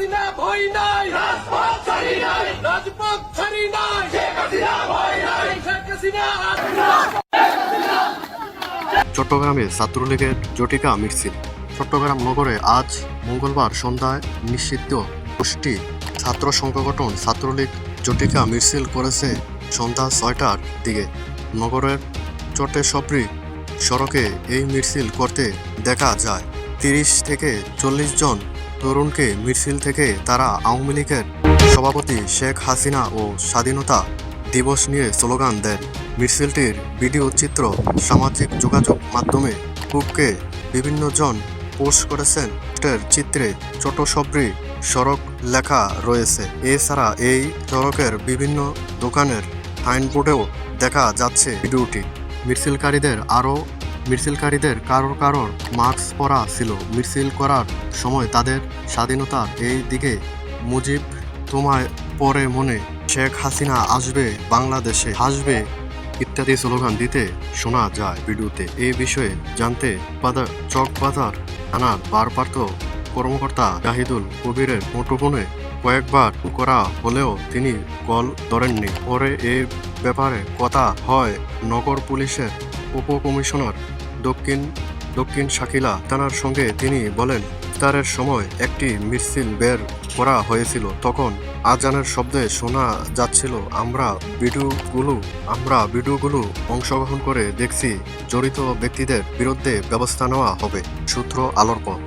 হাসিনা ভয় নাই। রাজপথ ছাড়ি নাই। রাজপথ ছাড়ি নাই। শেখ হাসিনা ভয় নাই। শেখ হাসিনা চট্টগ্রামে ছাত্রলীগের জটিকা মিছিল। চট্টগ্রাম নগরে আজ মঙ্গলবার সন্ধ্যায় নিষিদ্ধ গোষ্ঠী ছাত্র সংগঠন ছাত্রলীগ জটিকা মিছিল করেছে সন্ধ্যা ছয়টার দিকে। নগরের চটে সপ্রি সড়কে এই মিছিল করতে দেখা যায়। তিরিশ থেকে চল্লিশ জন তরুণকে মিছিল থেকে তারা আওয়ামী লীগের সভাপতি শেখ হাসিনা ও স্বাধীনতা দিবস নিয়ে স্লোগান দেন। মিছিলটির ভিডিও চিত্র সামাজিক যোগাযোগ মাধ্যমে কুককে বিভিন্ন জন পোস্ট করেছেন। চিত্রে ছোট সব্রি সড়ক লেখা রয়েছে। এছাড়া এই সড়কের বিভিন্ন দোকানের সাইনবোর্ডেও দেখা যাচ্ছে ভিডিওটি। মিছিলকারীদের আরও মিছিলকারীদের কারোর কারোর মাস্ক পরা ছিল। মিছিল করার সময় তাদের স্বাধীনতার এই দিকে মুজিব তোমায় পরে মনে, শেখ হাসিনা আসবে বাংলাদেশে, আসবে ইত্যাদি স্লোগান দিতে শোনা যায় ভিডিওতে। এই বিষয়ে জানতে বাজার চকবাজার থানার ভারপ্রাপ্ত কর্মকর্তা জাহিদুল কবিরের মুঠোফোনে কয়েকবার করা হলেও তিনি কল ধরেননি। পরে এ ব্যাপারে কথা হয় নগর পুলিশের উপকমিশনার দক্ষিণ দক্ষিণ শাকিলা থানার সঙ্গে তিনি বলেন, ইফতারের সময় একটি মিছিল বের করা হয়েছিল। তখন আজানের শব্দে শোনা যাচ্ছিল, আমরা ভিডিওগুলো আমরা ভিডিওগুলো অংশগ্রহণ করে দেখছি, জড়িত ব্যক্তিদের বিরুদ্ধে ব্যবস্থা নেওয়া হবে। সূত্র আলোর পথ